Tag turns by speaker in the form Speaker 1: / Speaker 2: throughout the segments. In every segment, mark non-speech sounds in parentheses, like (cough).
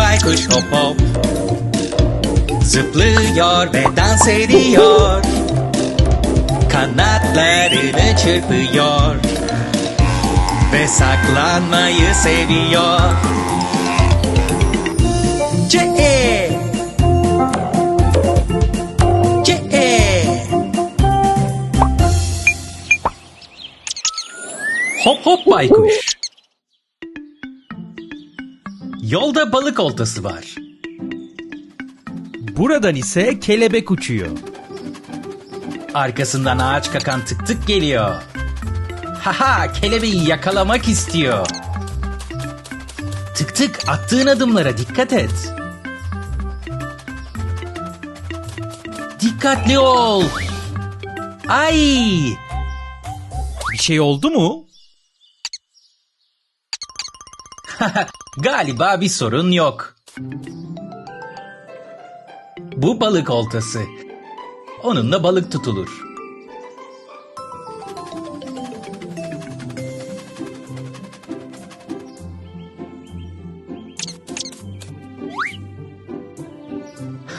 Speaker 1: baykuş hop hop. Zıplıyor ve dans ediyor. Kanatlarını çırpıyor. Ve saklanmayı seviyor. C-E C-E Hop hop baykuş Yolda balık oltası var.
Speaker 2: Buradan ise kelebek uçuyor.
Speaker 1: Arkasından ağaç kakan tık tık geliyor. Haha kelebeği yakalamak istiyor. Tık tık attığın adımlara dikkat et. Dikkatli ol. Ay!
Speaker 2: Bir şey oldu mu? (laughs)
Speaker 1: Galiba bir sorun yok. Bu balık oltası. Onunla balık tutulur.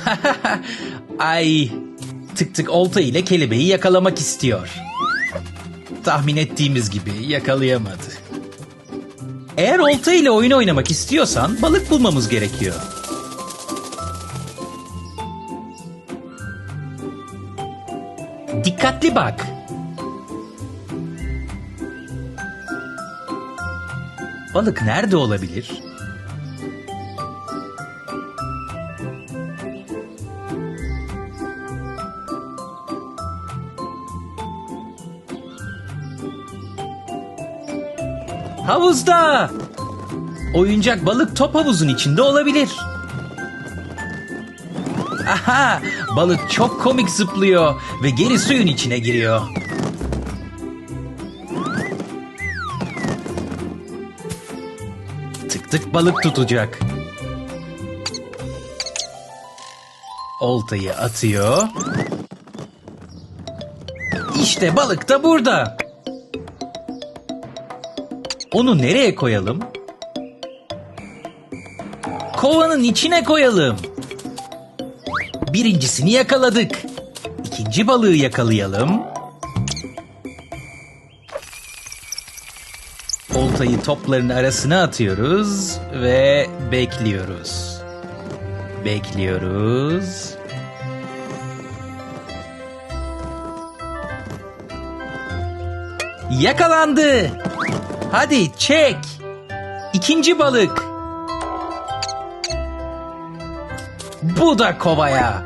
Speaker 1: (laughs) Ay, tık tık olta ile kelebeği yakalamak istiyor. Tahmin ettiğimiz gibi yakalayamadı. Eğer olta ile oyun oynamak istiyorsan balık bulmamız gerekiyor. Dikkatli bak. Balık nerede olabilir? Havuzda. Oyuncak balık top havuzun içinde olabilir. Aha! Balık çok komik zıplıyor ve geri suyun içine giriyor. Tık tık balık tutacak. Oltayı atıyor. İşte balık da burada. Onu nereye koyalım? Kovanın içine koyalım. Birincisini yakaladık. İkinci balığı yakalayalım. Oltayı topların arasına atıyoruz ve bekliyoruz. Bekliyoruz. Yakalandı. Hadi çek. İkinci balık. Bu da kovaya.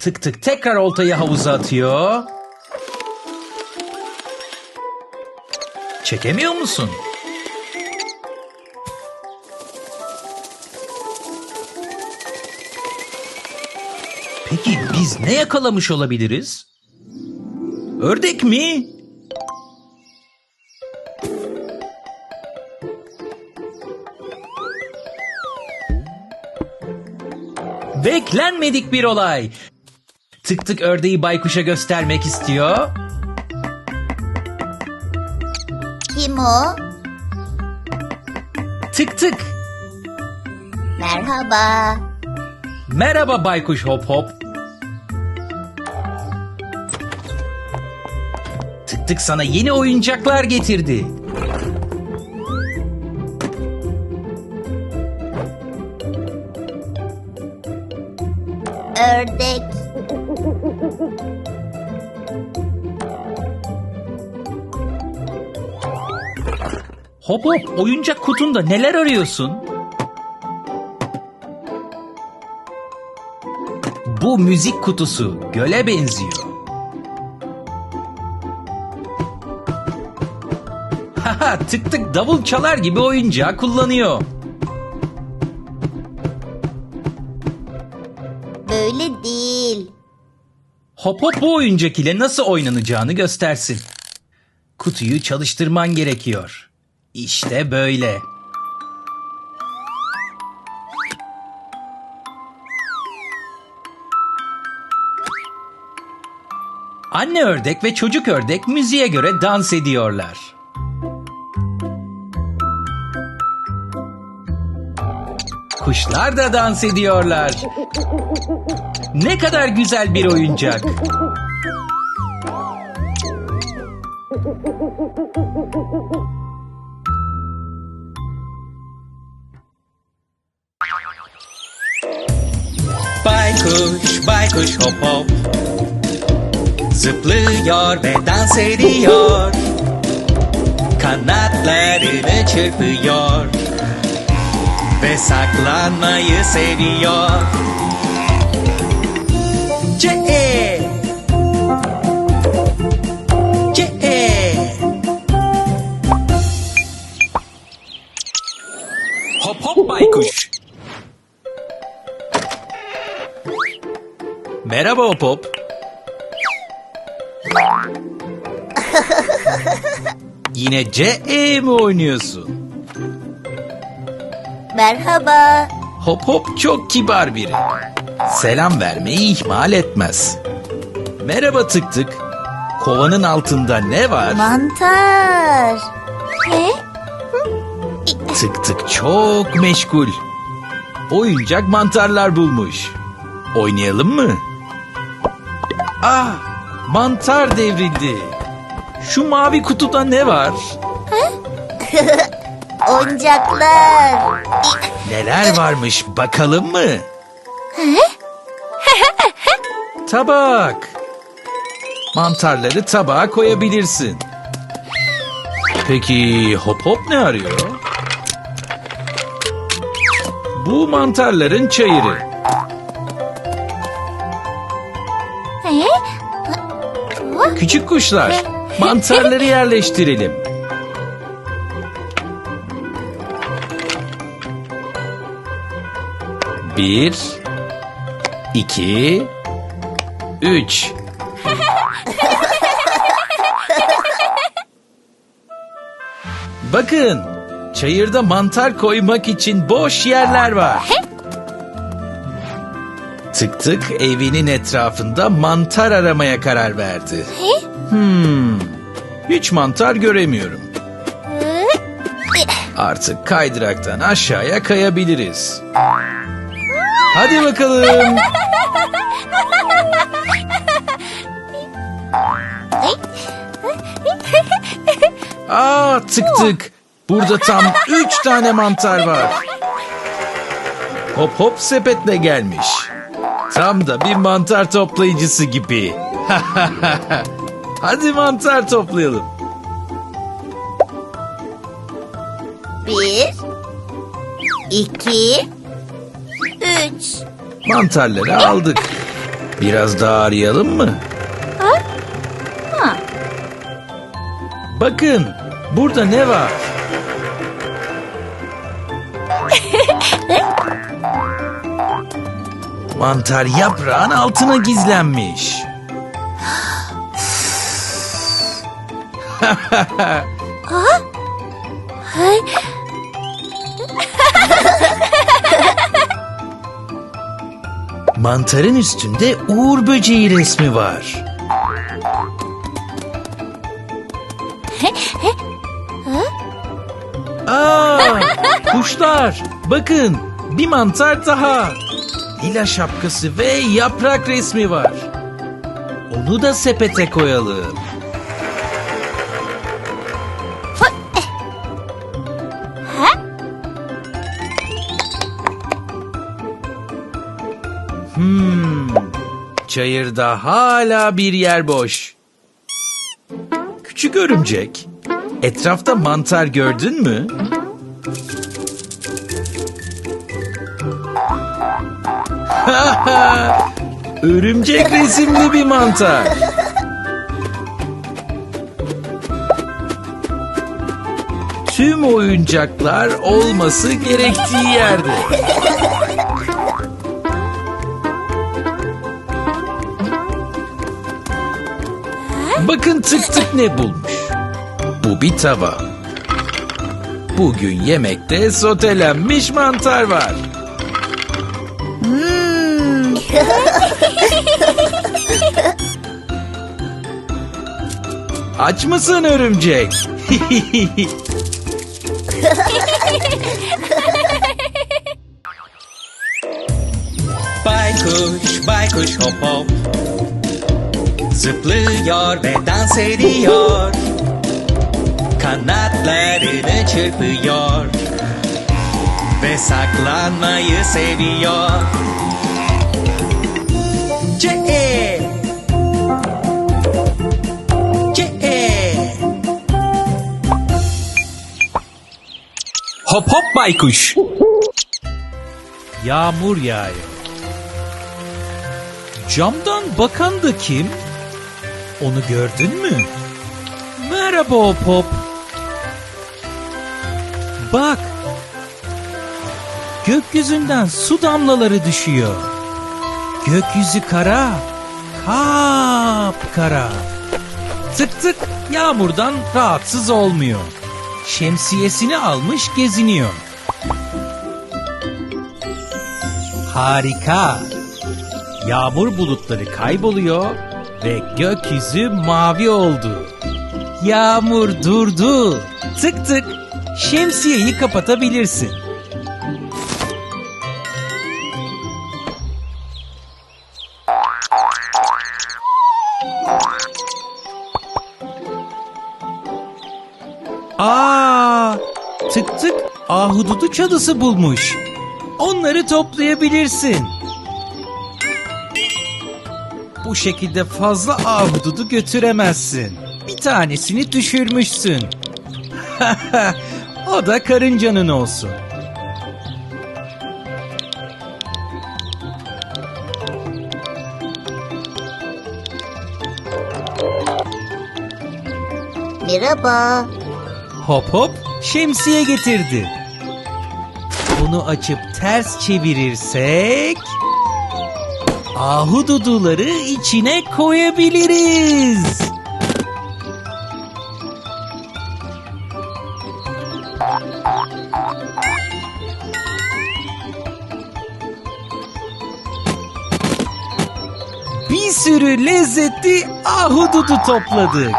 Speaker 1: Tık tık tekrar oltayı havuza atıyor. Çekemiyor musun? Peki biz ne yakalamış olabiliriz? Ördek mi? Beklenmedik bir olay. Tık tık ördeği baykuşa göstermek istiyor.
Speaker 3: Kim o?
Speaker 1: Tık tık.
Speaker 3: Merhaba.
Speaker 1: Merhaba baykuş hop hop. Tık sana yeni oyuncaklar getirdi.
Speaker 3: Ördek.
Speaker 1: Hop hop oyuncak kutunda neler arıyorsun? Bu müzik kutusu göle benziyor. Haha tık tık davul çalar gibi oyuncağı kullanıyor.
Speaker 3: Böyle değil.
Speaker 1: Hop hop bu oyuncak ile nasıl oynanacağını göstersin. Kutuyu çalıştırman gerekiyor. İşte böyle. Anne ördek ve çocuk ördek müziğe göre dans ediyorlar. Kuşlar da dans ediyorlar. Ne kadar güzel bir oyuncak. Baykuş, baykuş hop hop Zıplıyor ve dans ediyor Kanatlarını çırpıyor Ve saklanmayı seviyor C-E C-E Hop hop baykuş Merhaba Hop Hop. (laughs) Yine CE mi oynuyorsun?
Speaker 3: Merhaba.
Speaker 1: Hop Hop çok kibar biri. Selam vermeyi ihmal etmez. Merhaba Tık Tık. Kovanın altında ne var?
Speaker 3: Mantar. Ne?
Speaker 1: Tık Tık çok meşgul. Oyuncak mantarlar bulmuş. Oynayalım mı? Ah, mantar devrildi. Şu mavi kutuda ne var? (laughs)
Speaker 3: Oyuncaklar.
Speaker 1: Neler varmış bakalım mı? (laughs) Tabak. Mantarları tabağa koyabilirsin. Peki hop hop ne arıyor? Bu mantarların çayırı.
Speaker 3: Ne?
Speaker 1: Küçük kuşlar, mantarları yerleştirelim. Bir, iki, üç. Bakın, çayırda mantar koymak için boş yerler var. Tık tık evinin etrafında mantar aramaya karar verdi. Hmm, hiç mantar göremiyorum. Artık kaydıraktan aşağıya kayabiliriz. Hadi bakalım. Aa tık tık. Burada tam üç tane mantar var. Hop hop sepetle gelmiş. Tam da bir mantar toplayıcısı gibi. (laughs) Hadi mantar toplayalım.
Speaker 3: Bir. iki, Üç.
Speaker 1: Mantarları aldık. Biraz daha arayalım mı? Bakın, burada ne var? (laughs) Mantar yaprağın altına gizlenmiş. (gasps) (laughs) Mantarın üstünde uğur böceği resmi var. Aa, kuşlar. Bakın, bir mantar daha. Lila şapkası ve yaprak resmi var. Onu da sepete koyalım. Hmm, çayırda hala bir yer boş. Küçük örümcek, etrafta mantar gördün mü? (laughs) Örümcek resimli bir mantar. Tüm oyuncaklar olması gerektiği yerde. Bakın tık tık ne bulmuş. Bu bir tava. Bugün yemekte sotelenmiş mantar var. Aç mısın örümcek?
Speaker 4: Baykuş, baykuş hop hop Zıplıyor ve dans ediyor Kanatlarını çırpıyor Ve saklanmayı seviyor C-E
Speaker 1: hop hop baykuş. Yağmur yağıyor. Camdan bakan da kim? Onu gördün mü? Merhaba hop. Bak. Gökyüzünden su damlaları düşüyor. Gökyüzü kara. Kapkara. Tık tık yağmurdan rahatsız olmuyor. Şemsiyesini almış geziniyor. Harika. Yağmur bulutları kayboluyor ve gökyüzü mavi oldu. Yağmur durdu. Tık tık şemsiyeyi kapatabilirsin. Aa, tık tık ahududu çalısı bulmuş. Onları toplayabilirsin. Bu şekilde fazla ahududu götüremezsin. Bir tanesini düşürmüşsün. (laughs) o da karıncanın olsun.
Speaker 3: Merhaba.
Speaker 1: Hop hop şemsiye getirdi. Bunu açıp ters çevirirsek ahududuları içine koyabiliriz. Bir sürü lezzetli ahududu topladık.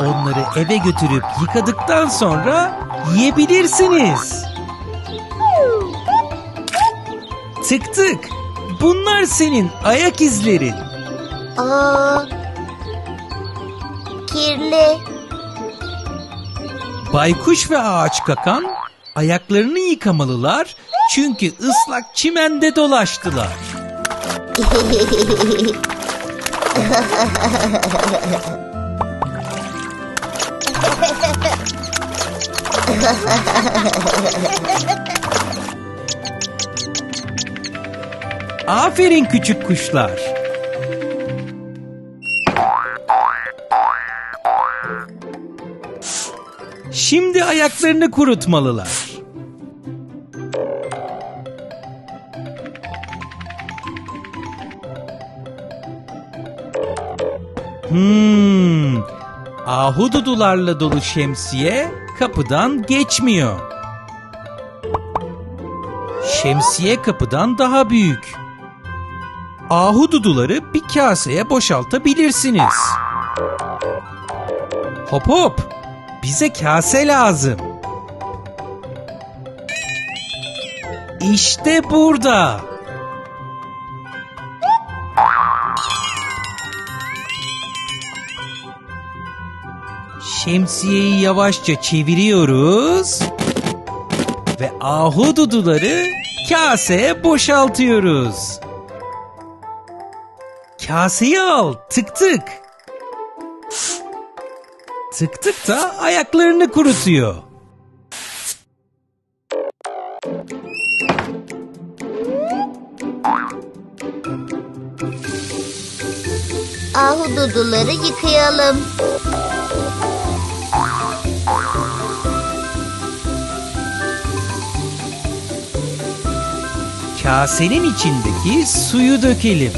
Speaker 1: Onları eve götürüp yıkadıktan sonra yiyebilirsiniz. Tık tık. Bunlar senin ayak izlerin.
Speaker 3: Aa. Kirli.
Speaker 1: Baykuş ve ağaç kakan ayaklarını yıkamalılar çünkü ıslak çimende dolaştılar. (laughs) (laughs) Aferin küçük kuşlar. Şimdi ayaklarını kurutmalılar. Hmm. Ahududularla dolu şemsiye kapıdan geçmiyor. Şemsiye kapıdan daha büyük. Ahududuları bir kaseye boşaltabilirsiniz. Hop hop. Bize kase lazım. İşte burada. Şemsiyeyi yavaşça çeviriyoruz ve ahududuları kaseye boşaltıyoruz. Kaseyi al, tık tık. Tık tık da ayaklarını kurutuyor.
Speaker 3: Ahududuları yıkayalım.
Speaker 1: Kasenin içindeki suyu dökelim.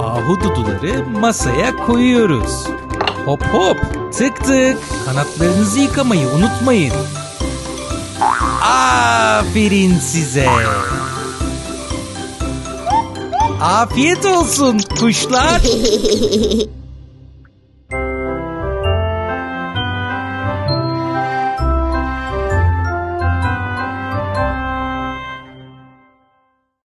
Speaker 1: Ahududuları masaya koyuyoruz. Hop hop. Tık tık. Kanatlarınızı yıkamayı unutmayın. Aferin size. Afiyet olsun kuşlar. (laughs)